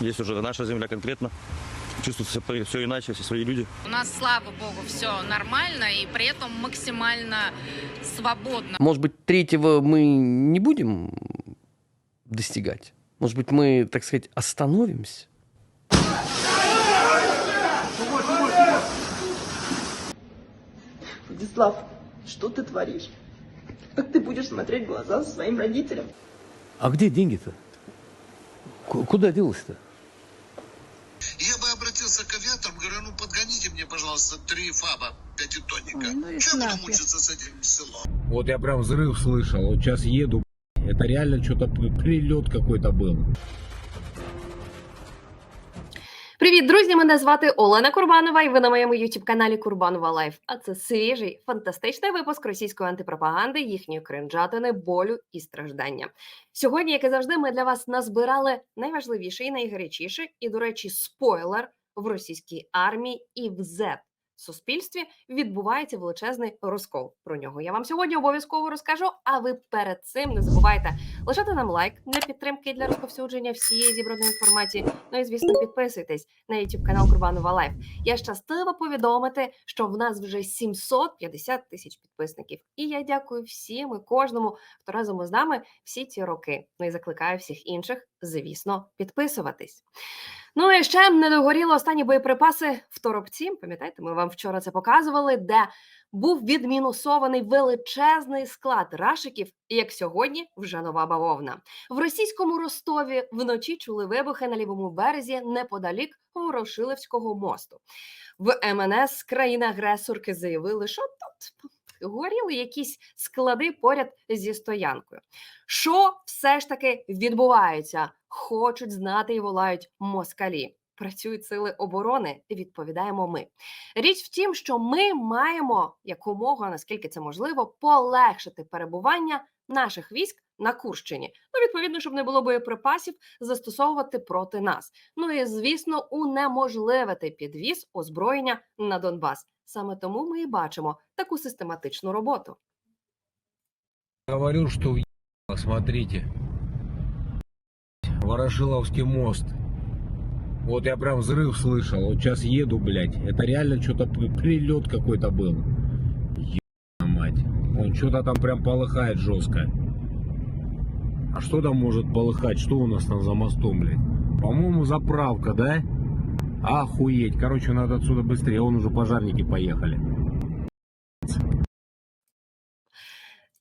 Здесь уже наша земля конкретно. Чувствуется все иначе, все свои люди. У нас, слава богу, все нормально и при этом максимально свободно. Может быть, третьего мы не будем достигать? Может быть, мы, так сказать, остановимся? Владислав, что ты творишь? Как ты будешь смотреть в глаза своим родителям? А где деньги-то? Ку- Куда делось-то? Я бы обратился к авиаторам, говорю, ну подгоните мне, пожалуйста, три фаба пятитонника. Ой, ну и Чем буду нахер. мучиться с этим селом? Вот я прям взрыв слышал. Вот сейчас еду. б***ь. Это реально что-то прилет какой-то был. Привіт, друзі! Мене звати Олена Курбанова, і ви на моєму youtube каналі Курбанова Лайф. А це свіжий, фантастичний випуск російської антипропаганди, їхньої кринжатини, болю і страждання. Сьогодні, як і завжди, ми для вас назбирали найважливіше і найгарячіше, і, до речі, спойлер в російській армії і в Z суспільстві відбувається величезний розкол. Про нього я вам сьогодні обов'язково розкажу. А ви перед цим не забувайте лишати нам лайк для підтримки для розповсюдження всієї зібраної інформації. Ну і звісно, підписуйтесь на YouTube канал Курбанова Лайф. Я щаслива повідомити, що в нас вже 750 тисяч підписників. І я дякую всім і кожному, хто разом із нами всі ці роки. Ну і закликаю всіх інших, звісно, підписуватись. Ну і ще не догоріли останні боєприпаси в торопці. Пам'ятаєте, ми вам вчора це показували, де був відмінусований величезний склад рашиків, як сьогодні вже нова бавовна. В російському Ростові вночі чули вибухи на лівому березі неподалік Ворошилівського мосту. В МНС країни-агресорки заявили, що тут горіли якісь склади поряд зі стоянкою. Що все ж таки відбувається? Хочуть знати і волають москалі. Працюють сили оборони, відповідаємо ми. Річ в тім, що ми маємо якомога, наскільки це можливо, полегшити перебування наших військ на Курщині. Ну, відповідно, щоб не було боєприпасів застосовувати проти нас. Ну і звісно, унеможливити підвіз озброєння на Донбас. Саме тому ми і бачимо таку систематичну роботу. Говорю, что в смотрите. Ворошиловский мост. Вот я прям взрыв слышал. Вот сейчас еду, блядь. Это реально что-то прилет какой-то был. Ебаная мать. Он что-то там прям полыхает жестко. А что там может полыхать? Что у нас там за мостом, блядь? По-моему, заправка, да? Охуеть. Короче, надо отсюда быстрее. Вон уже пожарники поехали.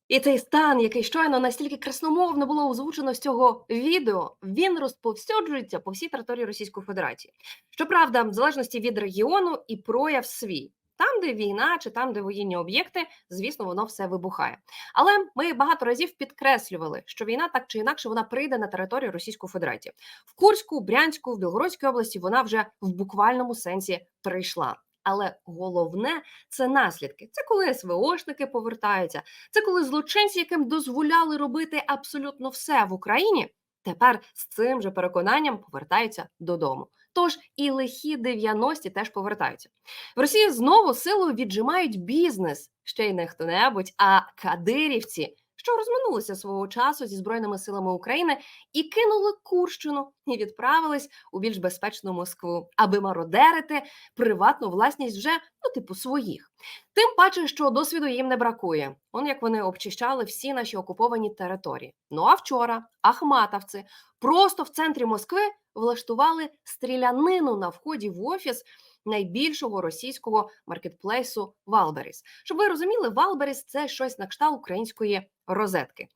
І цей стан, який щойно настільки красномовно було озвучено з цього відео, він розповсюджується по всій території Російської Федерації. Щоправда, в залежності від регіону і прояв свій. Там, де війна, чи там, де воєнні об'єкти, звісно, воно все вибухає. Але ми багато разів підкреслювали, що війна так чи інакше вона прийде на територію Російської Федерації. В Курську, Брянську, в Білгородській області вона вже в буквальному сенсі прийшла. Але головне це наслідки. Це коли СВОшники повертаються, це коли злочинці, яким дозволяли робити абсолютно все в Україні, тепер з цим же переконанням повертаються додому. Тож і лихі 90-ті теж повертаються. В Росії знову силою віджимають бізнес ще й не хто-небудь, а кадирівці, що розминулися свого часу зі збройними силами України і кинули Курщину і відправились у більш безпечну Москву, аби мародерити приватну власність вже ну, типу своїх. Тим паче, що досвіду їм не бракує. Он як вони обчищали всі наші окуповані території. Ну а вчора ахматовці просто в центрі Москви влаштували стрілянину на вході в офіс найбільшого російського маркетплейсу Валберіс. Щоб ви розуміли, Валберіс це щось на кшталт української розетки.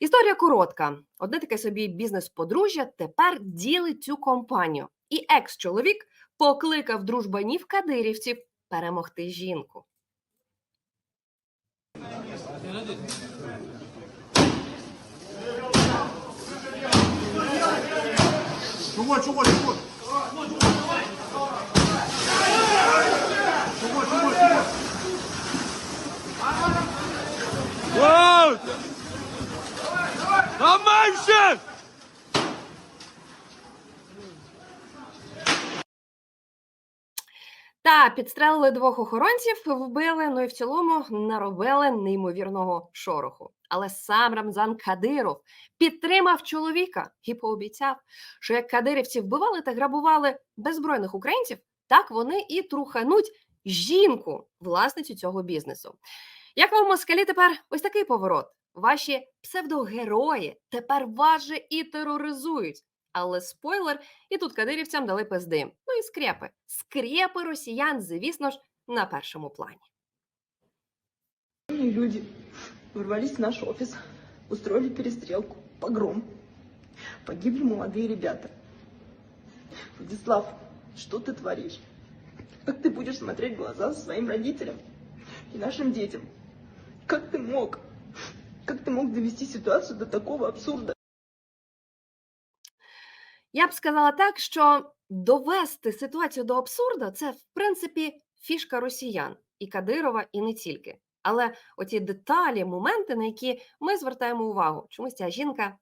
Історія коротка. Одне таке собі бізнес-подружжя тепер ділить цю компанію. І екс-чоловік покликав дружбанів кадирівців перемогти жінку. Чего, чего, чего? Та підстрелили двох охоронців, вбили, ну і в цілому наробили неймовірного шороху. Але сам Рамзан Кадиров підтримав чоловіка і пообіцяв, що як кадирівці вбивали та грабували беззбройних українців, так вони і трухануть жінку, власницю цього бізнесу. Як вам москалі тепер ось такий поворот? Ваші псевдогерої тепер вас же і тероризують. Але спойлер, і тут кадирівцям дали пизди. Ну і скрепи. Скрепи росіян, звісно ж, на першому плані. Люди ворвались в наш офис, устроили перестрелку, погром. Погибли молодые ребята. Владислав, что ты творишь? Как ты будешь смотреть в глаза своим родителям и нашим детям? Как ты мог? Как ты мог довести ситуацию до такого абсурда? Я б сказала так, що довести ситуацію до абсурду це, в принципі, фішка росіян і Кадирова, і не тільки. Але оті деталі, моменти, на які ми звертаємо увагу, чомусь ця жінка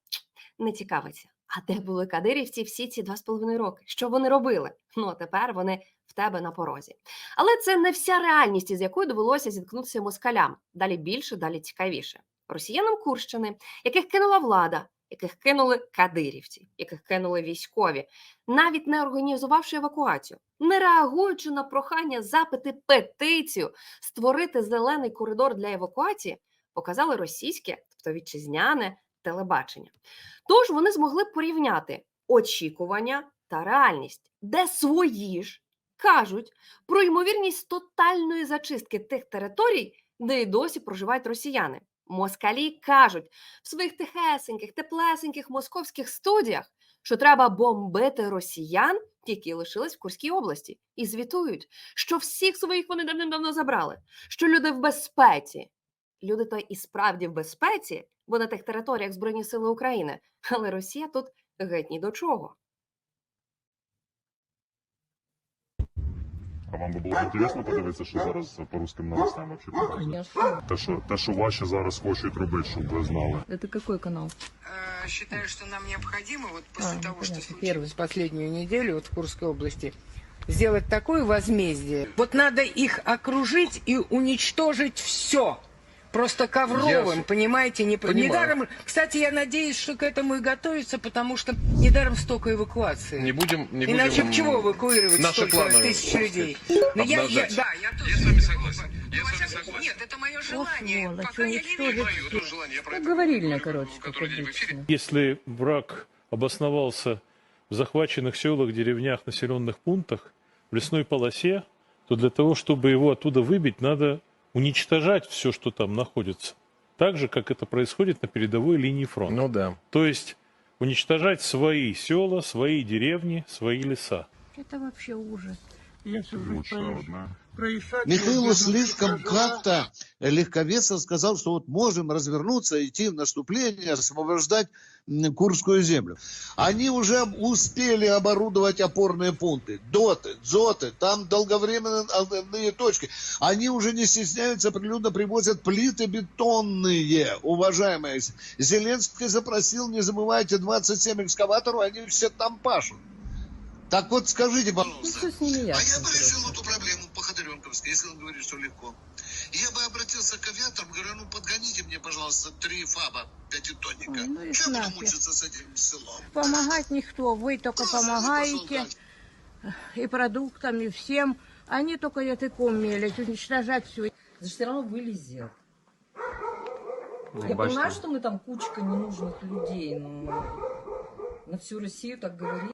не цікавиться. А де були кадирівці всі ці два з половиною роки? Що вони робили? Ну а тепер вони в тебе на порозі. Але це не вся реальність, із якою довелося зіткнутися москалям. Далі більше, далі цікавіше. Росіянам Курщини, яких кинула влада, яких кинули кадирівці, яких кинули військові, навіть не організувавши евакуацію, не реагуючи на прохання запити петицію створити зелений коридор для евакуації, показали російське, тобто вітчизняне телебачення. Тож вони змогли порівняти очікування та реальність, де свої ж кажуть про ймовірність тотальної зачистки тих територій, де й досі проживають росіяни. Москалі кажуть в своїх тихесеньких, теплесеньких московських студіях, що треба бомбити росіян, які лишились в Курській області, і звітують, що всіх своїх вони давним-давно забрали, що люди в безпеці. Люди то і справді в безпеці, бо на тих територіях Збройні Сили України, але Росія тут геть ні до чого. А вам би було інтересно подивитися, що зараз по русским новостям вообще показують? Те, що, те, що ваші зараз хочуть робити, щоб ви знали. Это какой канал? Считаю, что нам необходимо вот после А, ну, того, что понятно. случилось. Первую, последнюю неделю вот в Курской области сделать такое возмездие. Вот надо их окружить и уничтожить все. Просто ковровым, Я понимаете? Не, понимаю. недаром, кстати, я надеюсь, что к этому и готовится, потому что недаром столько эвакуации. Не будем, не Иначе б чего эвакуировать Наши столько планы тысяч людей? Но я, я, обнажать. да, я тоже. Я с вами согласен. Я с вами согласен. Нет, это мое желание. сволочь, Пока я не вижу. Мое желание. Я про это говорильно, говорю, короче. Если враг обосновался в захваченных селах, деревнях, населенных пунктах, в лесной полосе, то для того, чтобы его оттуда выбить, надо уничтожать все, что там находится. Так же, как это происходит на передовой линии фронта. Ну да. То есть уничтожать свои села, свои деревни, свои леса. Это вообще ужас. Одна. Михаил слишком как-то легковесно сказал, что вот можем развернуться, идти в наступление, освобождать Курскую землю. Они уже успели оборудовать опорные пункты. Доты, дзоты, там долговременные точки. Они уже не стесняются, прилюдно привозят плиты бетонные, уважаемые. Зеленский запросил, не забывайте, 27 экскаваторов, они все там пашут. Так вот скажите, пожалуйста, с ними а ясно, я бы решил эту проблему по Ходоренковской, если он говорит, что легко. Я бы обратился к авиаторам, говорю, ну подгоните мне, пожалуйста, три фаба пятитонника. Ой, ну я буду мучиться с этим селом? Помогать никто, вы только Просто пошел помогаете и продуктам, и всем. Они только языком мелят, уничтожать все. Все равно вылезет. Ну, Я бачите. понимаю, что мы там кучка ненужных людей, но на всю Россию так говорить.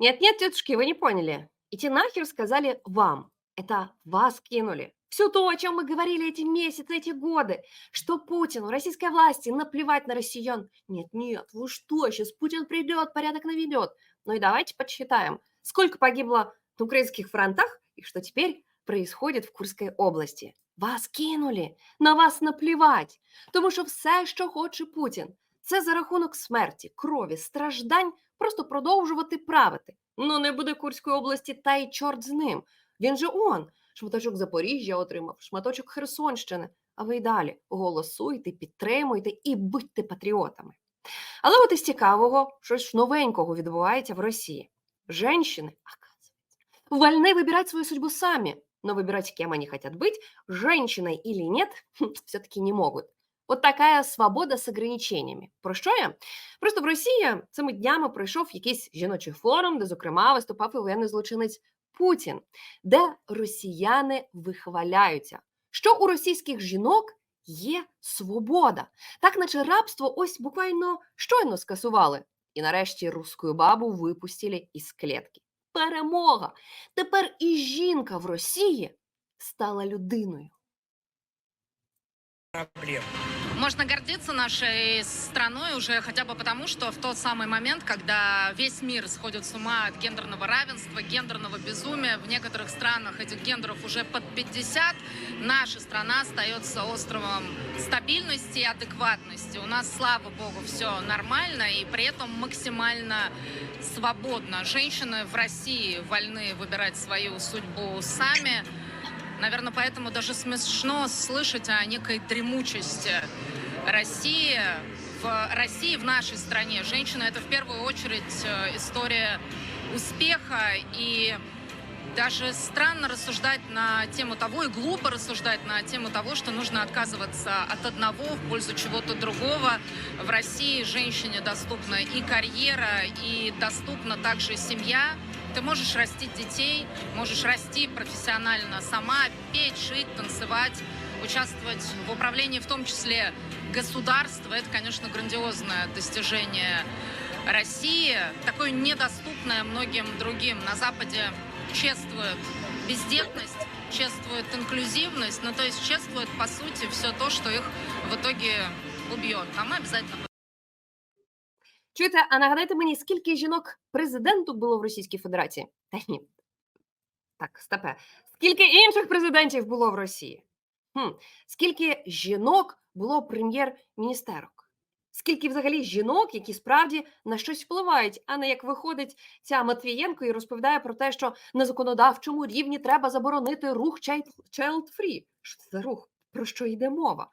Нет-нет, тетушки, вы не поняли. Идти нахер сказали вам. Это вас кинули. Все то, о чем мы говорили эти месяцы, эти годы, что Путину, российской власти наплевать на россиян. Нет-нет, вы что, сейчас Путин придет, порядок наведет. Ну и давайте подсчитаем, сколько погибло на украинских фронтах и что теперь происходит в Курской области. Вас кинули, на вас наплівать, тому що все, що хоче Путін, це за рахунок смерті, крові, страждань просто продовжувати правити. Ну не буде Курської області, та й чорт з ним. Він же он, шматочок Запоріжжя отримав, шматочок Херсонщини. А ви й далі голосуйте, підтримуйте і будьте патріотами. Але от із цікавого, щось новенького відбувається в Росії. Женщини, оказується, Вольны выбирать свою судьбу сами, но выбирать, кем они хотят быть, женщиной или нет, все-таки не могут. От така свобода з ограниченнями. Про що я? Просто в Росії цими днями пройшов якийсь жіночий форум, де, зокрема, виступав і воєнний злочинець Путін, де росіяни вихваляються, що у російських жінок є свобода. Так, наче рабство ось буквально щойно скасували. І нарешті русську бабу випустили із клітки. Перемога! Тепер і жінка в Росії стала людиною. Проблем. Можно гордиться нашей страной уже хотя бы потому, что в тот самый момент, когда весь мир сходит с ума от гендерного равенства, гендерного безумия, в некоторых странах этих гендеров уже под 50, наша страна остается островом стабильности и адекватности. У нас, слава богу, все нормально и при этом максимально свободно. Женщины в России вольны выбирать свою судьбу сами. Наверное, поэтому даже смешно слышать о некой дремучести России. В России, в нашей стране, женщина это в первую очередь э, история успеха и даже странно рассуждать на тему того и глупо рассуждать на тему того, что нужно отказываться от одного в пользу чего-то другого. В России женщине доступна и карьера, и доступна также семья. Ты можешь растить детей, можешь расти профессионально сама, петь, шить, танцевать, участвовать в управлении, в том числе государства. Это, конечно, грандиозное достижение России, такое недоступное многим другим. На Западе чествуют бездетность, чествуют инклюзивность, ну то есть чествуют, по сути, все то, что их в итоге убьет. А мы обязательно Чуєте, а нагадайте мені, скільки жінок президенту було в Російській Федерації? Та ні. Так, степе. Скільки інших президентів було в Росії? Хм. Скільки жінок було прем'єр-міністерок? Скільки взагалі жінок, які справді на щось впливають, а не як виходить ця Матвієнко і розповідає про те, що на законодавчому рівні треба заборонити рух child- child-free. Що це за рух? Про що йде мова?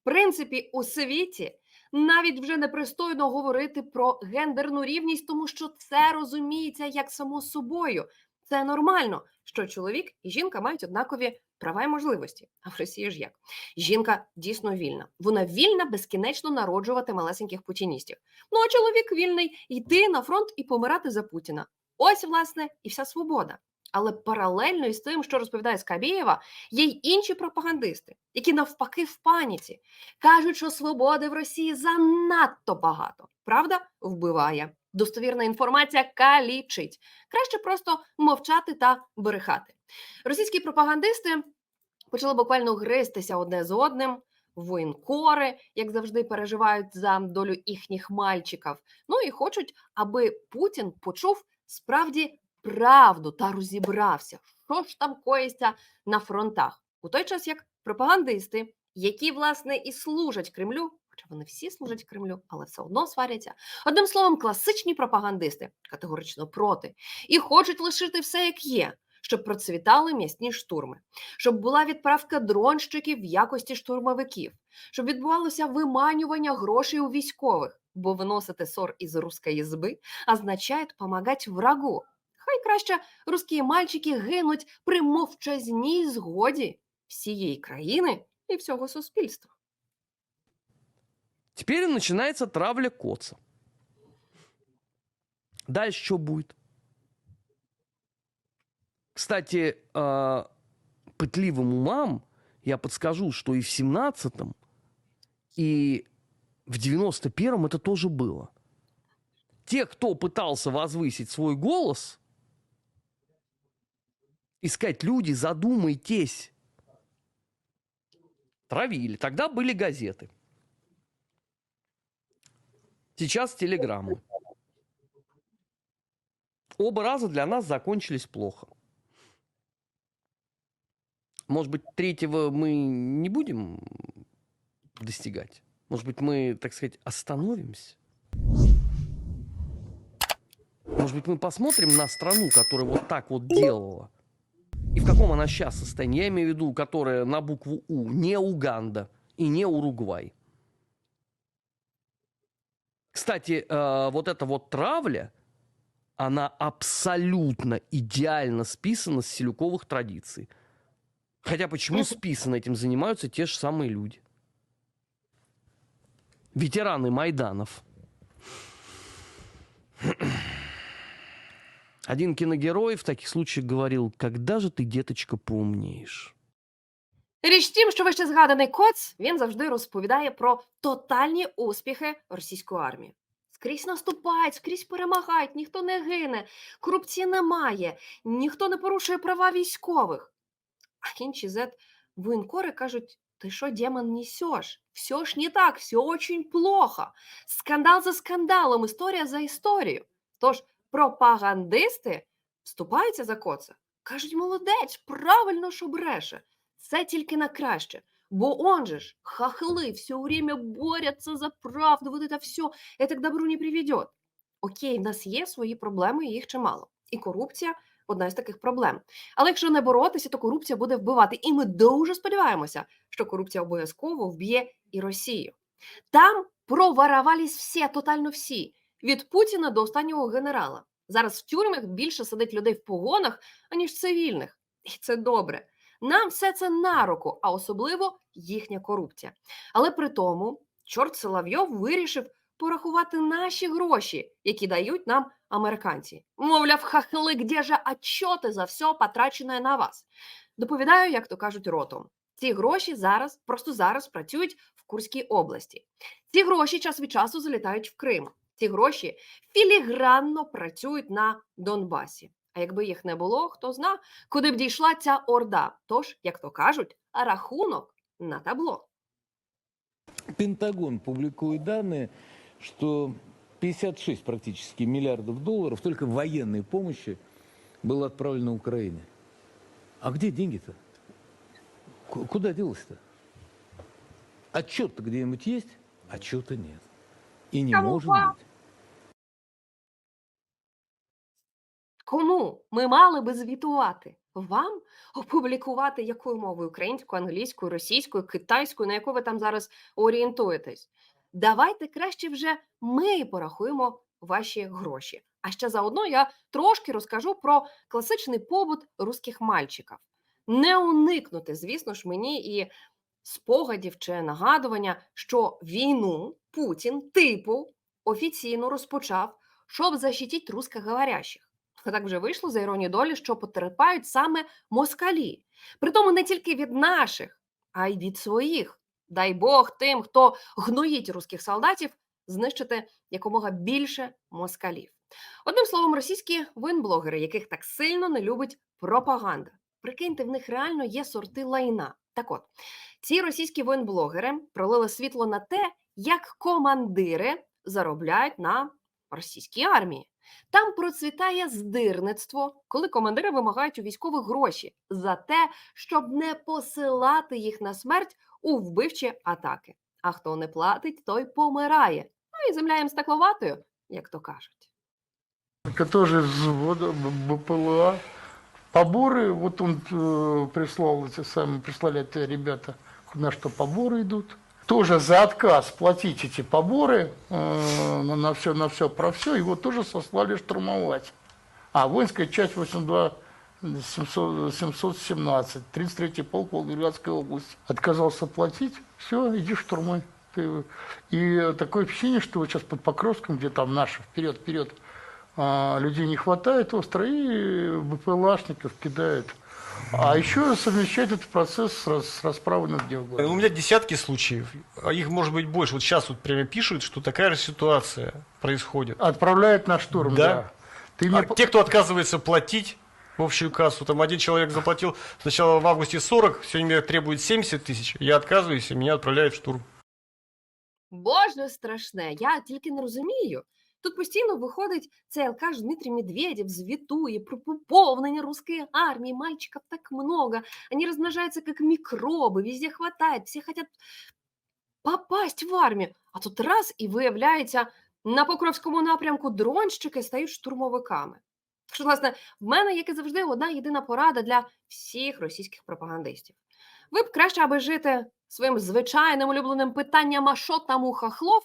В принципі, у світі навіть вже непристойно говорити про гендерну рівність, тому що це розуміється як само собою. Це нормально, що чоловік і жінка мають однакові права і можливості. А в Росії ж як? Жінка дійсно вільна. Вона вільна безкінечно народжувати малесеньких путіністів. Ну а чоловік вільний йти на фронт і помирати за Путіна. Ось, власне, і вся свобода. Але паралельно із тим, що розповідає Скабєєва, є й інші пропагандисти, які навпаки в паніці кажуть, що свободи в Росії занадто багато. Правда вбиває. Достовірна інформація калічить. Краще просто мовчати та берехати. Російські пропагандисти почали буквально гристися одне з одним. Воєнкори, як завжди, переживають за долю їхніх мальчиків. Ну і хочуть, аби Путін почув справді правду та розібрався, що ж там коїться на фронтах. У той час як пропагандисти, які власне і служать Кремлю, хоча вони всі служать Кремлю, але все одно сваряться. Одним словом, класичні пропагандисти категорично проти і хочуть лишити все як є. Щоб процвітали м'ясні штурми, щоб була відправка дронщиків в якості штурмовиків, щоб відбувалося виманювання грошей у військових, бо виносити ссор із руської зби означає допомагати врагу. Хай краще русські мальчики гинуть при мовчазній згоді всієї країни і всього суспільства. Теперь начинается травля коца. Дальше что будет? Кстати, э, пытливым умам я подскажу, что и в 17-м, и в 91-м это тоже было. Те, кто пытался возвысить свой голос, – искать люди, задумайтесь, травили. Тогда были газеты. Сейчас телеграммы. Оба раза для нас закончились плохо. Может быть, третьего мы не будем достигать? Может быть, мы, так сказать, остановимся? Может быть, мы посмотрим на страну, которая вот так вот делала? И в каком она сейчас состоянии? Я имею в виду, которая на букву У. Не Уганда и не Уругвай. Кстати, э, вот эта вот травля, она абсолютно идеально списана с селюковых традиций. Хотя почему списано этим занимаются те же самые люди? Ветераны Майданов. Один киногерой в таких случаях говорил, когда же ты, деточка, поумнеешь? Річ в тім, що вище згаданий Коц він завжди розповідає про тотальні успіхи російської армії. Скрізь наступають, скрізь перемагають, ніхто не гине, корупції немає, ніхто не порушує права військових. А інші зет воєнкори кажуть: ти що, демон, несеш? Все ж не так, все очень плохо. Скандал за скандалом, історія за історією. Тож пропагандисти вступаються за коца. Кажуть, молодець, правильно, що бреше. Це тільки на краще. Бо он же ж, хохлы, все время борются за правду, вот это все, это к добру не приведет. Окей, в нас є свої проблеми, і їх чимало. І корупція одна з таких проблем. Але якщо не боротися, то корупція буде вбивати. І ми дуже сподіваємося, що корупція обов'язково вб'є і Росію. Там проворовались всі, тотально всі, від Путіна до останнього генерала. Зараз в тюрмах більше сидить людей в погонах, аніж цивільних. І це добре. Нам все це на руку, а особливо їхня корупція. Але при тому чорт Соловйов вирішив порахувати наші гроші, які дають нам американці. Мовляв, хахли, де же отчоти за все потрачене на вас? Доповідаю, як то кажуть, ротом. Ці гроші зараз, просто зараз працюють в Курській області. Ці гроші час від часу залітають в Крим. Ці гроші філігранно працюють на Донбасі. А якби їх не було, хто зна, куди б дійшла ця орда. Тож, як то кажуть, рахунок на табло. Пентагон публикует данные, что 56 практически миллиардов долларов только военной помощи было отправлено Украине. А где деньги-то? Ку- Куда делось-то? Отчет-то где-нибудь есть? Отчета нет. И не Кому может вам? быть. Кому ми мали би звітувати? Вам опублікувати якою мовою? Українською, англійською, російською, китайською, на яку ви там зараз орієнтуєтесь? Давайте краще вже ми порахуємо ваші гроші. А ще заодно я трошки розкажу про класичний побут русських мальчиків. Не уникнути, звісно ж, мені і спогадів чи нагадування, що війну Путін типу офіційно розпочав, щоб защитити русскоговорящих. Так вже вийшло за іронію долі, що потерпають саме москалі. Притому не тільки від наших, а й від своїх. Дай Бог тим, хто гноїть русських солдатів, знищити якомога більше москалів. Одним словом, російські воєнблогери, яких так сильно не любить пропаганда. Прикиньте, в них реально є сорти лайна. Так от, ці російські воєнблогери пролили світло на те, як командири заробляють на російській армії. Там процвітає здирництво, коли командири вимагають у військових гроші за те, щоб не посилати їх на смерть у вбивчі атаки. А хто не платить, той помирає. Ну і земля їм стекловатою, як то кажуть. Из взвода Б- БПЛА. Поборы, вот он э, прислал эти самые, прислали эти ребята, на что поборы идут. Тоже за отказ платить эти поборы э, на, все, на все про все, его тоже сослали штурмовать. А воинская часть 82 700, 717, 33-й полк Волгоградской области. Отказался платить, все, иди штурмуй. Ты- И такое впечатление, что вот сейчас под Покровском, где там наши, вперед, вперед, а, людей не хватает остро, и БПЛАшников кидают. А еще совмещать этот процесс с, рас- с расправой над У Георгием. меня десятки случаев, а их может быть больше. Вот сейчас вот прямо пишут, что такая же ситуация происходит. Отправляют на штурм, Да. да. Ты А мне по- те, кто отказывается платить в общую кассу, там один человек заплатил сначала в августе 40, сегодня требует 70 тысяч, я отказываюсь, и меня отправляют в штурм. Боже страшне, я тільки не розумію. Тут постійно виходить цей алкаш Дмитрий Медведев, звітує про поповнення русской армии, мальчиков так много, они размножаются как микробы, везде хватает, все хотят попасть в армію. А тут раз і виявляється, на Покровському напрямку дронщики стають штурмовиками. Що, власне, в мене, як і завжди, одна єдина порада для всіх російських пропагандистів. Ви б краще, аби жити своїм звичайним улюбленим питанням, а що там у хахлов,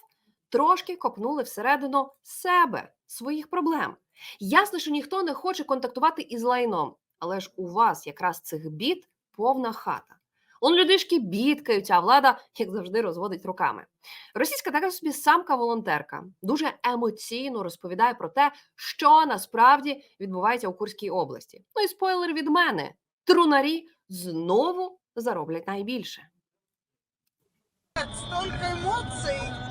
трошки копнули всередину себе. своїх проблем. Ясно, що ніхто не хоче контактувати із лайном, але ж у вас якраз цих бід повна хата. Он людишки бідкаються, а влада, як завжди, розводить руками. Російська така собі самка-волонтерка дуже емоційно розповідає про те, що насправді відбувається у Курській області. Ну і спойлер від мене: трунарі знову зароблять найбільше. столько эмоций.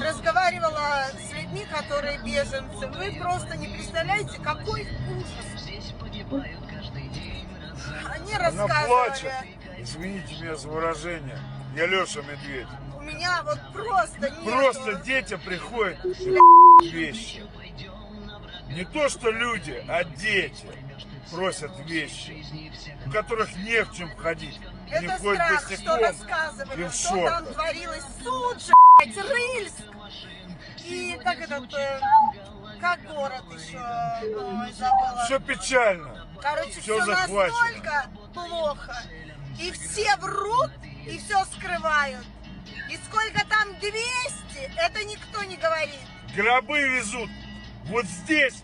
Разговаривала с людьми, которые беженцы. Вы просто не представляете, какой ужас. Они Она рассказывали. плачет. Извините меня за выражение. Я Леша Медведь. У меня вот просто нету. Просто детям приходят и вещи. Не то, что люди, а дети просят вещи, у которых не в чем ходить. Это страх, что рассказывали, и в что там творилось. Суд же, Рыльск. И как этот, э, как город еще, забыла. Все печально. Короче, все захвачено. настолько плохо. И все врут, и все скрывают. И сколько там 200, это никто не говорит. Гробы везут. Вот здесь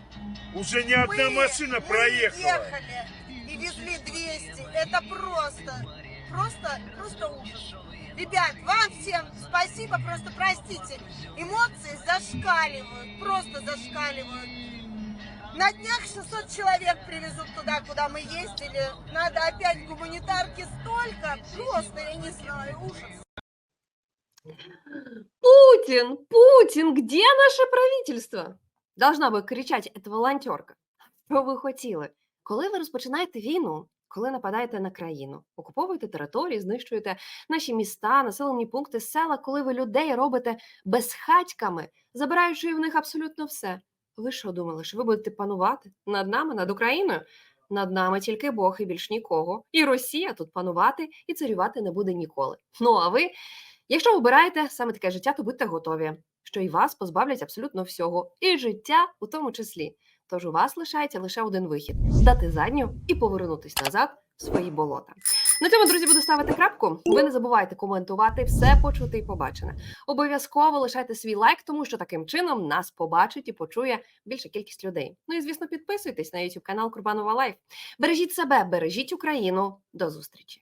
уже ни одна Мы- машина мы проехала. ехали и везли 200. Это просто, просто, просто ужас. Ребят, вам всем спасибо, просто простите. Эмоции зашкаливают, просто зашкаливают. На днях 600 человек привезут туда, куда мы ездили. Надо опять гуманитарки столько. Просто, я не знаю, ужас. Путин, Путин, где наше правительство? Должна би кричати эта волонтерка. Що ви хотіли? Коли ви розпочинаєте війну, коли нападаєте на країну, окуповуєте території, знищуєте наші міста, населені пункти, села, коли ви людей робите безхатьками, забираючи в них абсолютно все. Ви що думали, що ви будете панувати над нами, над Україною? Над нами тільки Бог і більш нікого. І Росія тут панувати і царювати не буде ніколи. Ну а ви, якщо обираєте саме таке життя, то будьте готові, що і вас позбавлять абсолютно всього, і життя у тому числі. Тож у вас лишається лише один вихід: дати задню і повернутись назад в свої болота. На цьому, друзі, буду ставити крапку. Ви не забувайте коментувати все почуте і побачене. Обов'язково лишайте свій лайк, тому що таким чином нас побачить і почує більша кількість людей. Ну і звісно, підписуйтесь на YouTube канал Курбанова Лайф. Бережіть себе, бережіть Україну. До зустрічі.